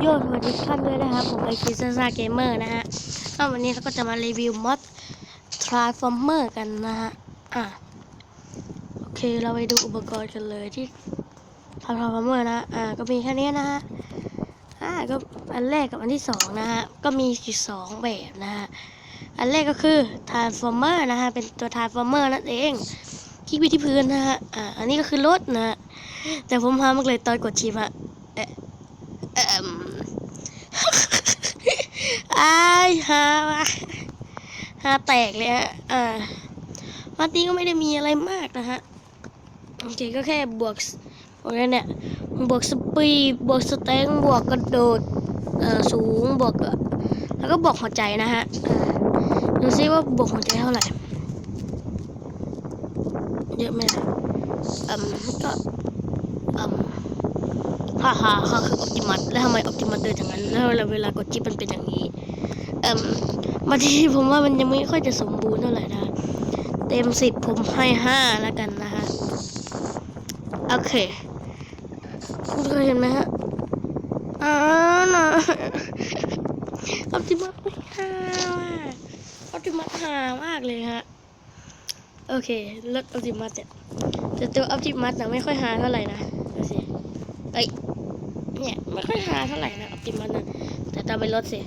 โยสวัสดีทุกท่านด้วยนะครับ ผมไอคิสซาเกมเมอร์นะฮะก็วันนี้เราก็จะมารีวิวมอด Transformer กันนะฮะ อะ โอเคเราไปดูอุปกรณ์กันเลยที่ Transformer นะ อ่า ก็มีแค่นี้นะฮะ อ่า ก็อันแรกกับอันที่สองนะฮะ ก็มีอยู่สองแบบนะฮะ อันแรกก็คือ Transformer นะฮะ เป็นตัว Transformer นั่นเองคลิกไปที่พื้นนะฮะ อ่า อันนี้ก็คือรถนะฮะ แต่ผมพามาเลยตอนกดชิปอะ เอ่อเอ่มอายฮาฮาแตกเลยฮะอ่ามาร์ตี้ก็ไม่ได้มีอะไรมากนะฮะ โอเคก็แค่บวกบวกอะไรเนี่ยบวกสปีดบวกสเต็งบวกกระโดดเอ่อสูงบวกแล้วก็บวกหัวใจนะฮะดูซิว่าบวกหัวใจเท่าไหร่เยอะไหมนะอืมก็อืม ฮ่าฮ่าฮ่าคือออปติมัสแล้วทำไมออปติมัสเดินอย่างนั้น แล้วเวลากดจิ๊บมันเป็นอย่างนี้เอ่มบางทีผมว่ามันยังไม่ค่อยจะสมบูรณ์เท่าไหร่นะ เต็มสิบผมให้ห้าแล้วกันนะฮะ โอเคคุณเคยเห็นไหมฮะอ่านะออปติมัสไม่ห้ามากออปติมัสหามากเลยฮะ โอเคลดออปติมัสเนี่ยแต่ตัวออปติมัสน่ะไม่ค่อยหาเท่าไหร่นะดูสิเอ้ย เนี่ยไม่ค่อยหาเท่าไหร่นะออปติมัสนะแต่ตามไปลดสิ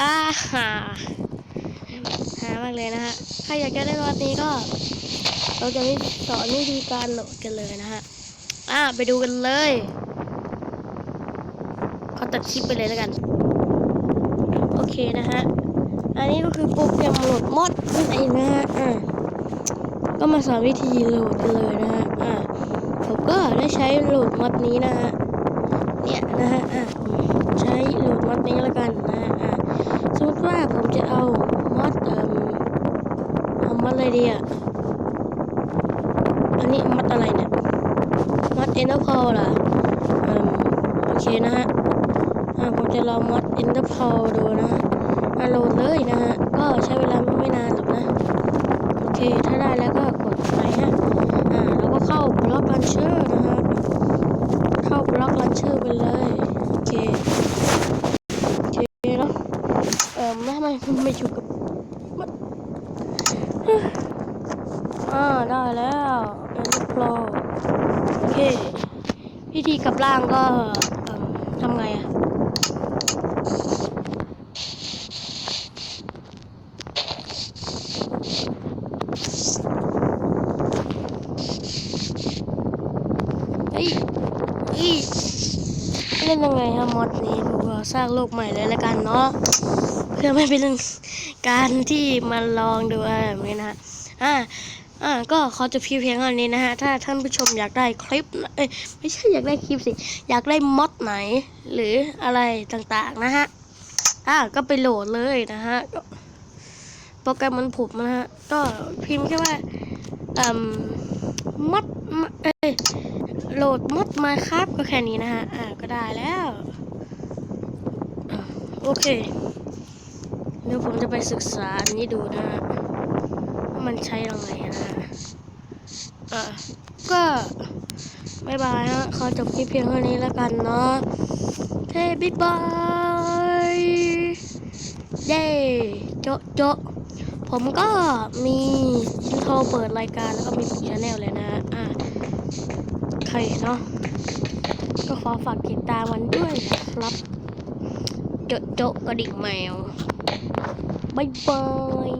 อ่าหาหามากเลยนะฮะ ใครอยากจะได้รถนี้ก็ เราจะมีสอนวิธีการโหลดกันเลยนะฮะ อ่าไปดูกันเลยขอตัดคลิปไปเลยแล้วกัน โอเคนะฮะ อันนี้ก็คือโปรแกรมโหลดมอดนั่นเองนะฮะ อ่าก็มาสอนวิธีโหลดกันเลยนะฮะ อ่า ผมก็ได้ใช้โหลดมอดนี้นะฮะ เนี่ยนะฮะอ่าผมใช้โหลดมอดนี้แล้วกันนะฮะอ่าสมมติว่าผมจะเอามอดเอ่มเอามอดอะไรดีอะอันนี้มอดอะไรเนี่ยมอดเอ็นเตอร์พอลล่ะเอ่มโอเคนะฮะอ่าผมจะลองมอดเอ็นเตอร์พอลดูนะฮะมาโหลดเลยนะฮะ ก็ใช้เวลาไม่นานหรอกนะ โอเค ถ้าได้แล้วก็กดไปฮะ อ่า แล้วก็เข้าบล็อกลันเชอร์นะฮะ เข้าบล็อกลันเชอร์ไปเลย โอเค โอเคเนาะ เอ่อไม่ไม่ไม่อยู่กับมัน อ่าได้แล้วเอ็นโปรโอเควิธีกลับล่างก็ทำไงอะเฮ้ยเฮ้ยเล่นยังไงฮะมอดนี้ผมก็สร้างโลกใหม่เลยละกันเนาะเพื่อไม่เป็น การที่มาลองดูอะไรแบบนี้นะฮะอ่าอ่าก็ขอจบเพียงเท่านี้นะฮะ ถ้าท่านผู้ชมอยากได้คลิป เอ้ย ไม่ใช่อยากได้คลิปสิ อยากได้มอดไหน หรืออะไรต่างๆนะฮะ อ่า ก็ไปโหลดเลยนะฮะ โปรแกรมมันผุบนะฮะ ก็พิมพ์แค่ว่าอืมมอดเอ้ย โหลดมดมาครับ ก็แค่นี้นะฮะ อ่า ก็ได้แล้ว โอเค เดี๋ยวผมจะไปศึกษาอันนี้ดูนะว่ามันใช้ยังไงนะอะก็บายบายฮะขอจบคลิปเพียงเท่านี้แล้วกันเนาะเฮ้บิ๊กบายเย้โจ๊ะโจ๊ะผมก็มีอินโทรเปิดรายการแล้วก็มีปีชแนลเลยนะฮะอะใครเนาะก็ขอฝากติดตามมันด้วยนะครับ โจ๊ะโจ๊ะกระดิ่งแมวบายบาย